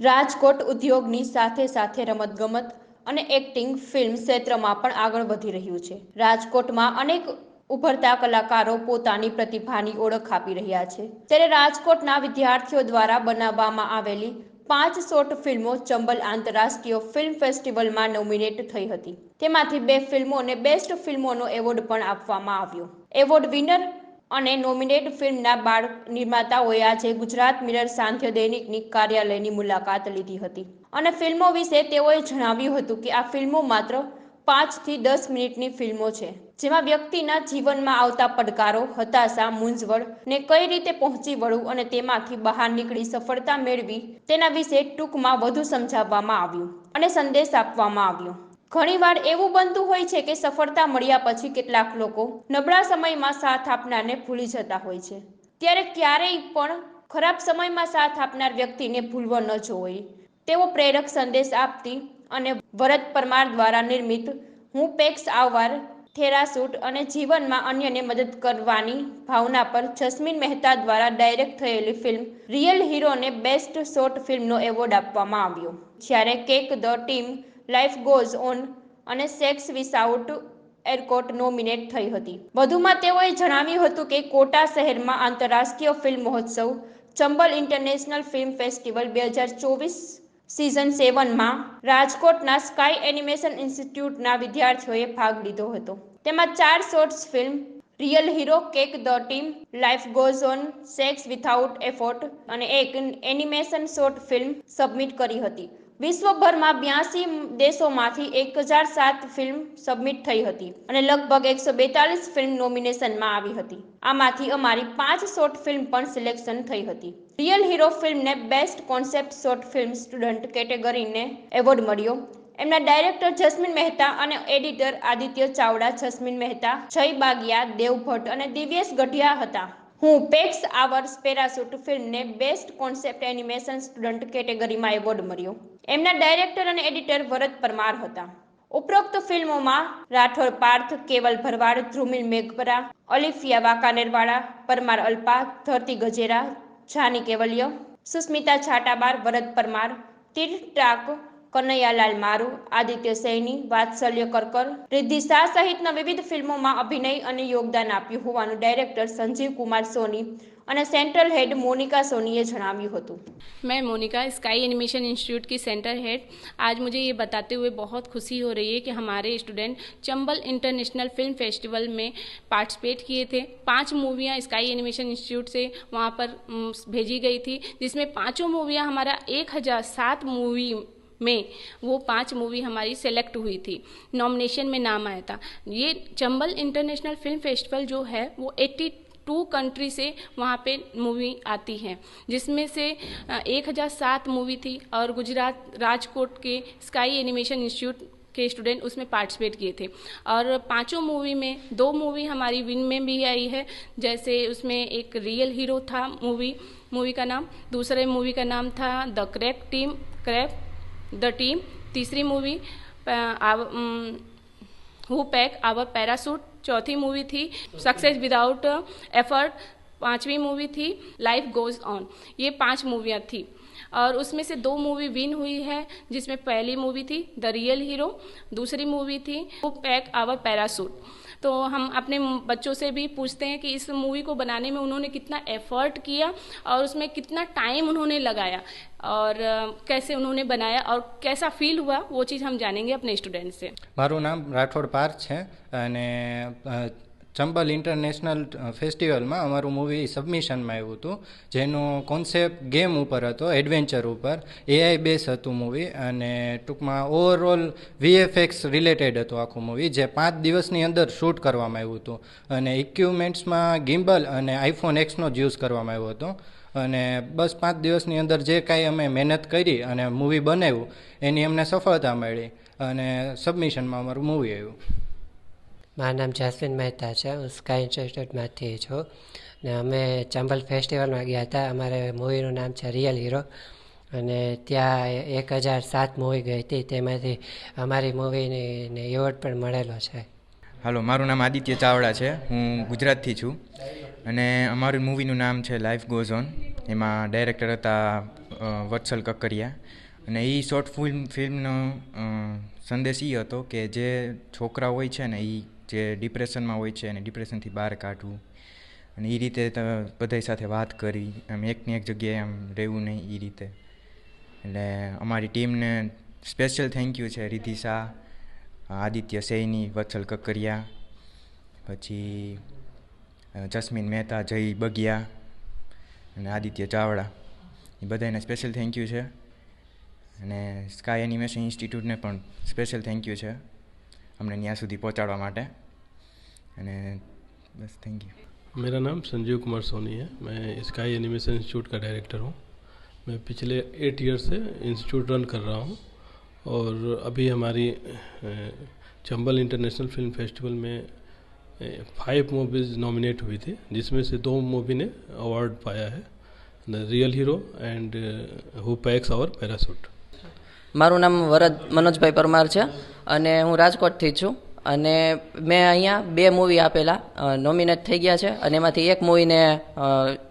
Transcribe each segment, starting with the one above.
રાજકોટ ઉદ્યોગની સાથે સાથે રમતગમત અને એક્ટિંગ ફિલ્મ ક્ષેત્રમાં પણ આગળ વધી રહ્યું છે. રાજકોટમાં અનેક ઉભરતા કલાકારો પોતાની પ્રતિભાની ઓળખ આપી રહ્યા છે. ત્યારે રાજકોટના વિદ્યાર્થીઓ દ્વારા બનાવવામાં આવેલી પાંચ શોર્ટ ફિલ્મો ચંબલ આંતરરાષ્ટ્રીય ફિલ્મ ફેસ્ટિવલમાં નોમિનેટ થઈ હતી. તેમાંથી બે ફિલ્મોને બેસ્ટ ફિલ્મોનો એવોર્ડ પણ આપવામાં આવ્યો. એવોર્ડ વિનર અને નોમિનેટ ફિલ્મના બાળ નિર્માતાઓએ આજે ગુજરાત મિરર સાંધ્ય દૈનિકની કાર્યાલયની મુલાકાત લીધી હતી. અને ફિલ્મો વિશે તેઓએ જણાવ્યું હતું કે આ ફિલ્મો માત્ર પાંચથી દસ મિનિટની ફિલ્મો છે, જેમાં વ્યક્તિના જીવનમાં આવતા પડકારો, હતાશા મૂંઝવણ ને કઈ રીતે પહોંચી વળવું અને તેમાંથી બહાર નીકળી સફળતા મેળવી તેના વિશે ટૂંકમાં વધુ સમજાવવામાં આવ્યું અને સંદેશ આપવામાં આવ્યો. ઘણીવાર એવું બનતું હોય છે કે સફળતા મળ્યા પછી કેટલાક લોકો નબળા સમયમાં સાથ આપનારને ભૂલી જતા હોય છે. ત્યારે ક્યારેય પણ ખરાબ સમયમાં સાથ આપનાર વ્યક્તિને ભૂલવો ન જોઈએ તેવો પ્રેરક સંદેશ આપતી અને ભરત પરમાર દ્વારા નિર્મિત હું પેક્સ આવવાર થેરાસૂટ અને જીવનમાં અન્યને મદદ કરવાની ભાવના પર જસ્મીન મહેતા દ્વારા ડાયરેક્ટ થયેલી ફિલ્મ રિયલ હીરોને બેસ્ટ શોર્ટ ફિલ્મનો એવોર્ડ આપવામાં આવ્યો. જ્યારે cake the team life goes on અને સેક્સ વિસાઉટ એરકોટ નોમિનેટ થઈ હતી. વધુમાં તેઓએ જણાવ્યું હતું કે કોટા શહેરમાં આંતરરાષ્ટ્રીય ફિલ્મ મહોત્સવ ચંબલ ઇન્ટરનેશનલ ફિલ્મ ફેસ્ટિવલ બે હજાર ચોવીસ સિઝન સેવનમાં રાજકોટના સ્કાય એનિમેશન ઇન્સ્ટિટ્યૂટના વિદ્યાર્થીઓએ ભાગ લીધો હતો. તેમાં ચાર shorts film, real hero, cake the team, life goes on, sex without effort અને એક એનિમેશન શોર્ટ ફિલ્મ સબમિટ કરી હતી. વિશ્વભરમાં બ્યાસી દેશોમાંથી એક હજાર સાત ફિલ્મ સબમિટ થઈ હતી અને લગભગ એકસો બેતાલીસ ફિલ્મ નોમિનેશનમાં આવી હતી. આમાંથી અમારી પાંચ શોર્ટ ફિલ્મ પણ સિલેક્શન થઈ હતી. રિયલ હીરો ફિલ્મને best concept short film student કેટેગરીને award મળ્યો. એમના ડાયરેક્ટર જસ્મીન મહેતા અને એડિટર આદિત્ય ચાવડા જસ્મીન મહેતા, જય બાગિયા દેવ ભટ્ટ અને દિવ્યેશ ગઢિયા હતા. હું પેક્સ આવર્સ પેરાસૂટ ફિલ્મને બેસ્ટ કોન્સેપ્ટ એનિમેશન સ્ટુડન્ટ કેટેગરીમાં એવોર્ડ મળ્યો. એમના ડાયરેક્ટર અને એડિટર ભરત પરમાર હતા. ઉપરોક્ત ફિલ્મોમાં રાઠોડ પાર્થ, કેવલ ભરવાડ, ધ્રુમિલ મેઘપરા અલિફિયા વાકાનેરવાળા, પરમાર અલ્પા, ધરતી ગજેરા, જાની કેવલ્ય, સુસ્મિતા છાટાબાર, ભરત પરમાર તીર ટાક કનૈયાલાલ મારુ આદિત્ય સૈની વાત્સલ્ય કરકર રિદ્ધિ શાહ સહિતના વિવિધ ફિલ્મોમાં અભિનય અને યોગદાન આપ્યું હોવાનું ડાયરેક્ટર સંજીવ કુમાર સોની અને સેન્ટ્રલ હેડ मोनिका सोनी જણાવ્યું હતું मैं मोनिका स्काई एनिमेशन इंस्टीट्यूट की सेंटर हेड आज मुझे ये बताते हुए बहुत खुशी हो रही है कि हमारे student Chambal International Film Festival में पार्टिसिपेट किए थे पांच मूवियाँ स्काई एनिमेशन इंस्टीट्यूट से वहाँ पर उम, भेजी गई थी जिसमें पांचों मूवियाँ हमारा एक हज़ार सात मूवी में वो पाँच मूवी हमारी सेलेक्ट हुई थी। नॉमिनेशन में नाम आया था। ये चंबल इंटरनेशनल फ़िल्म फेस्टिवल जो है, वो 82 कंट्री से वहाँ पे मूवी आती है। जिसमें से एक हज़ार सात मूवी थी और गुजरात राजकोट के स्काई एनिमेशन इंस्टीट्यूट के स्टूडेंट उसमें पार्टिसिपेट किए थे। और पाँचों मूवी में, दो मूवी हमारी विन में भी आई है। जैसे उसमें एक रियल हीरो था मूवी मूवी का नाम, दूसरे मूवी का नाम था the crap team crap the team, तीसरी movie who pack, our parachute, चौथी मूवी थी, सक्सेस विदाउट एफर्ट, पांचवी मूवी थी, लाइफ गोज ऑन। ये पाँच मूवियाँ थी। और उसमें से दो मूवी विन हुई है, जिसमें पहली मूवी थी, द रियल हीरो, दूसरी मूवी थी, हु पैक, आवर पैरासूट। तो हम अपने बच्चों से भी पूछते हैं कि इस मूवी को बनाने में उन्होंने कितना एफर्ट किया और उसमें कितना टाइम उन्होंने लगाया और कैसे उन्होंने बनाया और कैसा ફીલ हुआ वो चीज़ हम जानेंगे अपने स्टूडेंट से મારું નામ રાઠોડ પાર્થ છે અને ચંબલ ઇન્ટરનેશનલ ફેસ્ટિવલમાં અમારું મૂવી સબમિશનમાં આવ્યું હતું, જેનો કોન્સેપ્ટ ગેમ ઉપર હતો, એડવેન્ચર ઉપર. એઆઈ બેસ હતું મૂવી અને ટૂંકમાં ઓવરઓલ વીએફએક્સ રિલેટેડ હતું આખું મૂવી, જે પાંચ દિવસની અંદર શૂટ કરવામાં આવ્યું હતું. અને ઇક્વિપમેન્ટ્સમાં ગિમ્બલ અને આઈફોન એક્સનો જ યુઝ કરવામાં આવ્યો હતો. અને બસ પાંચ દિવસની અંદર જે કાંઈ અમે મહેનત કરી અને મૂવી બનાવ્યું, એની અમને સફળતા મળી અને સબમિશનમાં અમારું મૂવી આવ્યું. મારું નામ જસવીન મહેતા છે. હું સ્કાય ઇન્સ્ટિટ્યૂટમાંથી છું. ને અમે ચંબલ ફેસ્ટિવલમાં ગયા હતા. અમારે મૂવીનું નામ છે રિયલ હીરો અને ત્યાં એક હજાર સાત મૂવી ગઈ હતી. તેમાંથી અમારી મૂવીને એવોર્ડ પણ મળેલો છે. હાલો, મારું નામ આદિત્ય ચાવડા છે. હું ગુજરાતથી છું. અને અમારું મૂવીનું નામ છે લાઈફ ગોઝ ઓન એમાં ડાયરેક્ટર હતા વત્સલ કકરિયા અને એ શોર્ટ ફિલ્મ, ફિલ્મનો સંદેશ એ હતો કે જે છોકરા હોય છે ને એ જે ડિપ્રેશનમાં હોય છે એને ડિપ્રેશનથી બહાર કાઢવું. અને એ રીતે બધા સાથે વાત કરી. આમ એકની એક જગ્યાએ આમ રહેવું નહીં એ રીતે. એટલે અમારી ટીમને સ્પેશિયલ થેન્ક યુ છે રિધિ શાહ, આદિત્ય સૈની, વત્સલ કકરિયા, પછી જસ્મીન મહેતા, જય બગિયા અને આદિત્ય ચાવડા. એ બધાને સ્પેશિયલ થેન્ક યુ છે. અને સ્કાય એનિમેશન ઇન્સ્ટિટ્યૂટને પણ સ્પેશિયલ થેન્ક યુ છે. અમને ત્યાં સુધી પહોંચાડવા માટે અને બસ થેન્ક યુ मेरा नाम संजीव कुमार सोनी है मैं स्काई एनिमेशन इंस्टीट्यूट का डायरेक्टर हूँ मैं पिछले एट ईयर से इंस्टीट्यूट रन कर रहा हूँ और अभी हमारी अ, चंबल इंटरनेशनल फिल्म फेस्टिवल में फाइव मूवीज नॉमिनेट हुई थी जिसमें से दो मूवी ने अवार्ड पाया है the real hero and who packs our parachute મારું નામ વરદ મનોજભાઈ પરમાર છે અને હું રાજકોટથી છું અને મેં અહીંયા બે મૂવી આપેલા નોમિનેટ થઈ ગયા છે અને એમાંથી એક મૂવીને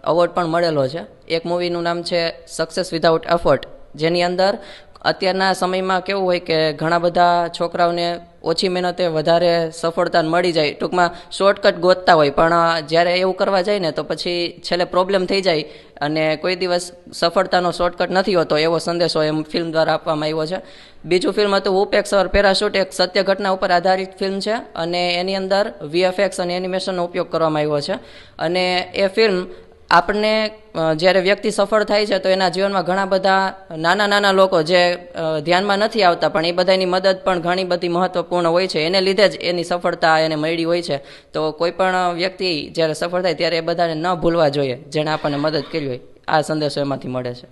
અવોર્ડ પણ મળેલો છે. એક મૂવીનું નામ છે સક્સેસ વિધાઉટ એફર્ટ જેની અંદર અત્યારના સમયમાં કેવું હોય કે ઘણા બધા છોકરાઓને ઓછી મહેનતે વધારે સફળતા મળી જાય, ટૂંકમાં શોર્ટકટ ગોતતા હોય. પણ જ્યારે એવું કરવા જાય ને, તો પછી છેલ્લે પ્રોબ્લેમ થઈ જાય અને કોઈ દિવસ સફળતાનો શોર્ટકટ નથી હોતો એવો સંદેશો એમ ફિલ્મ દ્વારા આપવામાં આવ્યો છે. બીજું ફિલ્મ હતું ઉપેક્ષ ઓર પેરાશૂટ એક સત્ય ઘટના ઉપર આધારિત ફિલ્મ છે અને એની અંદર વીએફએક્સ અને એનિમેશનનો ઉપયોગ કરવામાં આવ્યો છે. અને એ ફિલ્મ આપણને જ્યારે વ્યક્તિ સફળ થાય છે તો એના જીવનમાં ઘણા બધા નાના નાના લોકો જે ધ્યાનમાં નથી આવતા, પણ એ બધાની મદદ પણ ઘણી બધી મહત્વપૂર્ણ હોય છે. એને લીધે જ એની સફળતા એને મળી હોય છે. તો કોઈ પણ વ્યક્તિ જ્યારે સફળ થાય ત્યારે એ બધાને ન ભૂલવા જોઈએ, જેણે આપણને મદદ કરી હોય. આ સંદેશો એમાંથી મળે છે.